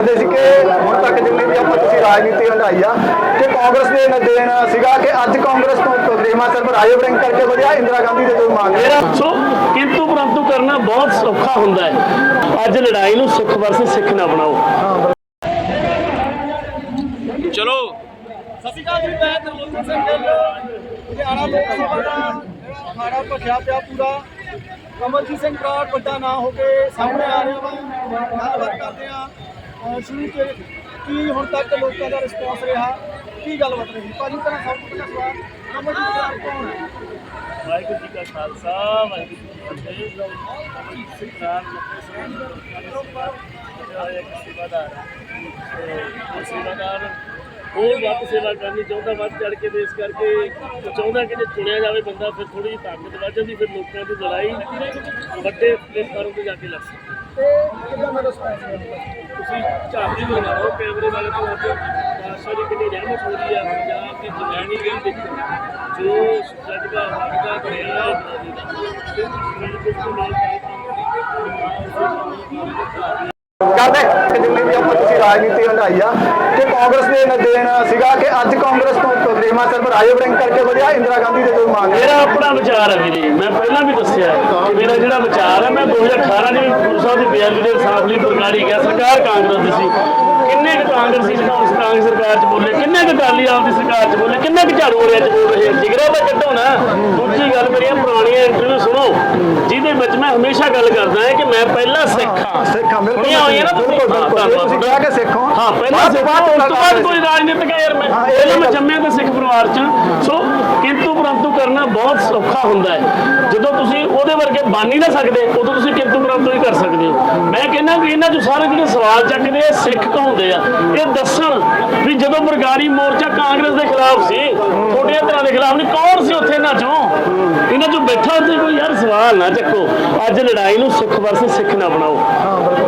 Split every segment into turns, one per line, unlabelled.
ਦੇ ਸੀ ਕਿ ਹੁਣ ਤੱਕ ਜਿੰਨੀ ਵੀ ਆਪਾਂ ਤੁਸੀਂ ਰਾਜਨੀਤੀ ਹੰਡਾਈ ਆ ਕਿ ਕਾਂਗਰਸ ਦੇ ਨਦੇਨ ਸੀਗਾ ਕਿ ਅੱਜ ਕਾਂਗਰਸ ਤੋਂ ਗ੍ਰੇਮਾ ਸਰਵਰ ਆਯੋਗ ਰੈਂਕ ਕਰਕੇ ਵਧਿਆ ਇੰਦਰਾ ਗਾਂਧੀ ਦੇ ਕੋਈ ਮੰਗ
ਮੇਰਾ ਸੋ ਕਿੰਤੂ ਪ੍ਰੰਤੂ ਕਰਨਾ ਬਹੁਤ ਸੌਖਾ ਹੁੰਦਾ ਹੈ। ਅੱਜ ਲੜਾਈ ਨੂੰ ਸੁੱਖ ਵਰਸੇ ਸਿੱਖ ਨਾ ਬਣਾਓ।
ਚਲੋ।
ਸਤਿ ਸ਼੍ਰੀ ਅਕਾਲ ਜੀ ਮੈਂ ਤਰਲੋਚਨ ਸਿੰਘ ਗਿੱਲ ਲੁਧਿਆਣਾ ਲੋਕ ਸਭਾ ਦਾ ਜਿਹੜਾ ਅਖਾੜਾ ਭਖਿਆ ਪਿਆ ਪੂਰਾ ਕਮਲਜੀਤ ਸਿੰਘ ਬਰਾੜ ਵੱਡਾ ਨਾਂ ਹੋ ਕੇ ਸਾਹਮਣੇ ਆ ਰਿਹਾ ਵਾ। ਗੱਲਬਾਤ ਕਰਦੇ ਆ। ਸ਼ੁਰੂ ਕੀ ਹੁਣ ਤੱਕ ਲੋਕਾਂ ਦਾ ਰਿਸਪੌਂਸ ਰਿਹਾ? ਕੀ ਗੱਲਬਾਤ ਰਹੀ? ਭਾਜੀ ਤੇਰਾ ਸਭ ਤੋਂ ਪਹਿਲਾ ਸਵਾਲ ਬਰਾੜ ਕੌਣ ਹੈ?
ਵਾਹਿਗੁਰੂ ਜੀ ਕਾ ਖਾਲਸਾ ਵਾਹਿਗੁਰੂ ਜੀ ਕੀ ਫਤਿਹ। ਮਤਲਬ ਇੱਕ ਸੇਵਾਦਾਰ ਤੇ ਉਹ ਸੇਵਾਦਾਰ ਹੋਰ ਵੱਧ ਸੇਵਾ ਕਰਨੀ ਚਾਹੁੰਦਾ ਵੱਧ ਚੜ ਕੇ ਦੇਸ਼ ਕਰਕੇ ਚਾਹੁੰਦਾ ਕਿ ਜੇ ਚੁਣਿਆ ਜਾਵੇ ਬੰਦਾ ਫਿਰ ਥੋੜੀ ਤਾਕਤ ਵੱਧ ਜਾਂਦੀ ਫਿਰ ਲੋਕਾਂ ਦੀ ਲੜਾਈ ਵੱਡੇ ਪਲੇਟਫਾਰਮ ਤੇ ਜਾ ਕੇ ਲੜ ਸਕਦਾ।
ਤੇ ਕਿੰਨਾ
ਤੁਸੀਂ ਝਾਤੀ ਨੂੰ ਲਗਾਓ ਕੈਮਰੇ ਵਾਲੇ ਤੋਂ ਅੱਜ ਬਾਦਸ਼ਾਹ ਦੀ ਕਿੰਨੀ ਰਹਿਮਤ ਹੋ ਰਹੀ ਹੈ ਪੰਜਾਬ ਦੀ ਜਵਾਨੀ ਗਈ ਦੇਖੋ ਜੋ ਤੇ ਬਿਲਕੁਲ ਨਾਲ
ਕਰਦੇ ਕਿ ਜਿੰਨੀ ਵੀ ਆਪਾਂ ਤੁਸੀਂ ਰਾਜਨੀਤੀ ਹੰਡਾਈ ਆ ਕਿ ਕਾਂਗਰਸ ਦੇ ਨਦੇਨ ਸੀਗਾ ਕਿ ਅੱਜ ਕਾਂਗਰਸ ਤੋਂ ਸਰਵਰ ਆਯੋਗ ਰੈਂਕ ਕਰਕੇ ਵਧਿਆ ਇੰਦਰਾ ਗਾਂਧੀ ਦੇ ਕੋਈ ਮੰਗ
ਮੇਰਾ ਆਪਣਾ ਵਿਚਾਰ ਹੈ ਵੀਰੇ ਮੈਂ ਪਹਿਲਾਂ ਵੀ ਦੱਸਿਆ ਕਿ ਮੇਰਾ ਜਿਹੜਾ ਵਿਚਾਰ ਹੈ ਮੈਂ 2018 ਦੇ ਵਿੱਚ ਗੁਰੂ ਦੀ ਬੇਅਦਬੀ ਦੇ ਖਿਲਾਫ ਲਈ ਬਰਗਾੜੀ ਗਿਆ, ਸਰਕਾਰ ਕਾਂਗਰਸ ਦੀ ਸੀ। ਕਿੰਨੇ ਕੁ ਕਾਂਗਰਸੀ ਜਿਹੜਾ ਉਸ ਕਾਂਗਰਸ ਸਰਕਾਰ 'ਚ ਬੋਲੇ, ਕਿੰਨੇ ਕੁ ਅਕਾਲੀ ਆਪ ਦੀ ਸਰਕਾਰ 'ਚ ਬੋਲੇ, ਕਿੰਨੇ ਕੁ ਝਾੜੂ ਵਾਲਿਆਂ 'ਚ ਬੋਲ ਰਹੇ ਜਿਗਰਾ ਤਾਂ ਕੱਢੋ ਨਾ। ਦੂਜੀ ਗੱਲ ਮੇਰੀਆਂ ਪੁਰਾਣੀਆਂ ਇੰਟਰਵਿਊ ਸੁਣੋ। ਹਮੇਸ਼ਾ ਗੱਲ ਕਰਦਾ ਹਾਂ ਕਿ ਮੈਂ ਪਹਿਲਾਂ ਸਿੱਖ ਹਾਂ
ਸਿੱਖ ਹਾਂ, ਬਿਲਕੁਲ
ਹੋਈਆਂ ਨਾ ਤੁਸੀਂ?
ਬਿਲਕੁਲ, ਬਿਲਕੁਲ। ਤੁਸੀਂ ਕਿਹਾ ਕਿ ਸਿੱਖ ਹੋ।
ਹਾਂ ਪਹਿਲਾਂ ਸਿੱਖ ਹਾਂ, ਉਸ ਤੋਂ ਬਾਅਦ ਕੋਈ ਰਾਜਨੀਤਿਕ ਹੈ ਯਾਰ ਮੈਂ ਪਹਿਲਾਂ ਮੈਂ ਜੰਮਿਆ ਤਾਂ ਸਿੱਖ ਪਰਿਵਾਰ ਚ। ਸੋ ਕਿੰਤੂ ਪਰੰਤੂ ਕਰਨਾ ਬਹੁਤ ਸੌਖਾ ਹੁੰਦਾ ਹੈ ਜਦੋਂ ਤੁਸੀਂ ਉਹਦੇ ਵਰਗੇ ਬਣ ਹੀ ਨਾ ਸਕਦੇ ਉਦੋਂ ਤੁਸੀਂ ਕਿੰਤੂ ਪਰੰਤੂ ਹੀ ਕਰ ਸਕਦੇ ਹੋ ਮੈਂ ਕਹਿੰਦਾ ਕਿ ਇਹਨਾਂ ਚੋਂ ਸਾਰੇ ਜਿਹੜੇ ਸਵਾਲ ਚੱਕਦੇ ਆ ਸਿੱਖ ਕਹਾਉਂਦੇ ਆ ਇਹ ਦੱਸਣ ਵੀ ਜਦੋਂ ਬਰਗਾਰੀ ਮੋਰਚਾ ਕਾਂਗਰਸ ਦੇ ਖਿਲਾਫ ਸੀ ਛੋਟੀਆਂ ਤਰ੍ਹਾਂ ਦੇ ਖਿਲਾਫ ਨਹੀਂ ਕੌਣ ਸੀ ਉੱਥੇ ਇਹਨਾਂ ਚੋਂ? ਇਹਨਾਂ ਚੋਂ ਬੈਠਾ ਉੱਥੇ ਕੋਈ? ਯਾਰ ਸਵਾਲ ਨਾ ਚੱਕੋ। ਅੱਜ ਲੜਾਈ ਨੂੰ ਸਿੱਖ ਵਰਸ ਸਿੱਖ ਨਾ ਬਣਾਓ।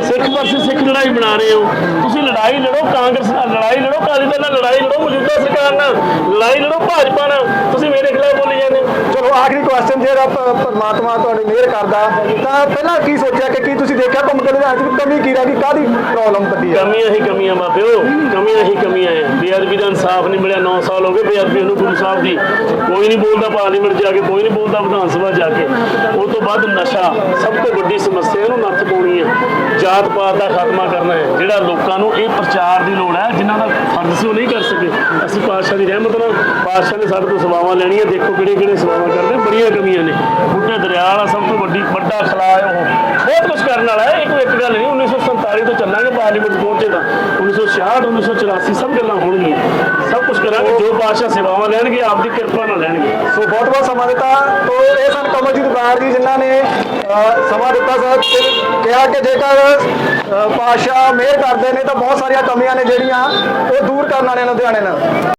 ਸਿੱਖ ਵਰਸ ਸਿੱਖ ਲੜਾਈ ਬਣਾ ਰਹੇ ਹੋ। ਤੁਸੀਂ ਲੜਾਈ ਲੜੋ, ਕਾਂਗਰਸ ਨਾਲ ਲੜਾਈ ਲੜੋ ਕਾਲੀ ਦਲ ਨਾਲ ਲੜਾਈ ਲੜੋ, ਮੌਜੂਦਾ ਸਰਕਾਰ ਨਾਲ ਲੜਾਈ ਲੜੋ, ਭਾਜਪਾ ਨਾਲ। ਤੁਸੀਂ ਮੇਰੇ ਖਿਲਾਫ ਬੋਲੀ ਜਾਂਦੇ ਹੋ।
ਚਲੋ, ਆਖਰੀ ਕੁਐਸਚਨ ਜਿਹੜਾ ਪ- ਪਰਮਾਤਮਾ ਤੁਹਾਡੀ ਮਿਹਰ ਕਰਦਾ, ਤਾਂ ਪਹਿਲਾਂ ਕੀ ਸੋਚਿਆ ਕਿ ਕੀ ਤੁਸੀਂ ਦੇਖਿਆ ਘੁੰਮ ਕੇ ਲੁਧਿਆਣੇ ਚ ਕਮੀ ਕੀ ਰਹਿ ਗਈ? ਕਾਦੀ ਪ੍ਰੋਬਲਮ ਵੱਡੀ ਆ?
ਕਮੀਆਂ ਹੀ ਕਮੀਆਂ ਮਾਪਿਓ ਕਮੀਆਂ ਹੀ ਕਮੀਆਂ ਹੈ ਬੇਅਦਬੀ ਦਾ ਇਨਸਾਫ ਨਹੀਂ ਮਿਲਿਆ 9 ਸਾਲ ਹੋ ਗਏ ਬੇਅਦਬੀ ਨੂੰ ਗੁਰੂ ਸਾਹਿਬ ਦੀ। ਕੋਈ ਨਹੀਂ ਬੋਲਦਾ ਪਾਰਲੀਮੈਂਟ ਜਾ ਕੇ, ਕੋਈ ਨਹੀਂ ਬੋਲਦਾ ਵਿਧਾਨ ਸਭਾ ਜਾ ਕੇ। ਉਹ ਤੋਂ ਬਾਅਦ ਨਸ਼ਾ, ਸਭ ਤੋਂ ਵੱਡੀ ਸਮੱਸਿਆ ਇਹਨੂੰ ਨੱਥ ਪਾਉਣੀ ਜਾਤ ਪਾਤ ਦਾ ਖਾਤਮਾ ਕਰਨਾ ਹੈ। ਜਿਹੜਾ ਲੋਕਾਂ ਨੂੰ ਇਹ ਪ੍ਰਚਾਰ ਦੀ ਲੋੜ ਹੈ, ਜਿਨ੍ਹਾਂ ਦਾ ਫਰਜ਼ ਸੀ ਉਹ ਨਹੀਂ ਕਰ ਸਕੇ। ਅਸੀਂ ਪਾਤਸ਼ਾਹ ਦੀ ਰਹਿਮਤ ਨਾਲ ਪਾਤਸ਼ਾਹ ਨੇ ਸਾਡੇ ਤੋਂ ਸੇਵਾਵਾਂ ਲੈਣੀਆਂ। ਦੇਖੋ ਕਿਹੜੇ ਕਿਹੜੇ ਸੇਵਾਵਾਂ ਕਰਦੇ, ਬੜੀਆਂ ਕਮੀਆਂ ਨੇ। ਬੁੱਢੇ ਦਰਿਆ ਵਾਲਾ ਸਭ ਤੋਂ ਵੱਡੀ ਵੱਡਾ ਖਲਾ ਹੈ ਉਹ। ਬਹੁਤ ਕੁਝ ਕਰਨ ਵਾਲਾ ਹੈ। ਇਹ ਕੋਈ ਇੱਕ ਗੱਲ ਨਹੀਂ 1947 ਤੋਂ ਚੱਲਾਂਗੇ ਪਾਰਲੀਮੈਂਟ ਪਹੁੰਚੇ ਤਾਂ। 1966 1984 ਸਭ ਗੱਲਾਂ ਹੋਣਗੀਆਂ। ਸਭ ਕੁਝ ਕਰਾਂਗੇ। ਜੋ ਪਾਤਸ਼ਾਹ ਸੇਵਾਵਾਂ ਲੈਣਗੇ ਆਪ ਦੀ ਕਿਰਪਾ ਨਾਲ ਲੈਣਗੇ।
ਸੋ ਬਹੁਤ ਬਹੁਤ ਸਮਾਂ ਦਿੱਤਾ। ਤੋ ਇਹ ਸਨ ਕਮਲਜੀਤ ਬਰਾੜ ਜੀ, ਜਿਨ੍ਹਾਂ ਨੇ ਸਮਾਂ ਦਿੱਤਾ ਸਰ। ਕਿਹਾ ਕਿ ਜੇਕਰ ਅ, ਪਾਤਸ਼ਾਹ ਮਿਹਰ ਕਰਦੇ ਨੇ ਤਾਂ ਬਹੁਤ ਸਾਰੀਆਂ ਕਮੀਆਂ ਨੇ ਜਿਹੜੀਆਂ ਉਹ ਦੂਰ ਕਰਨ ਵਾਲੇ ਲੁਧਿਆਣੇ ਨਾਲ।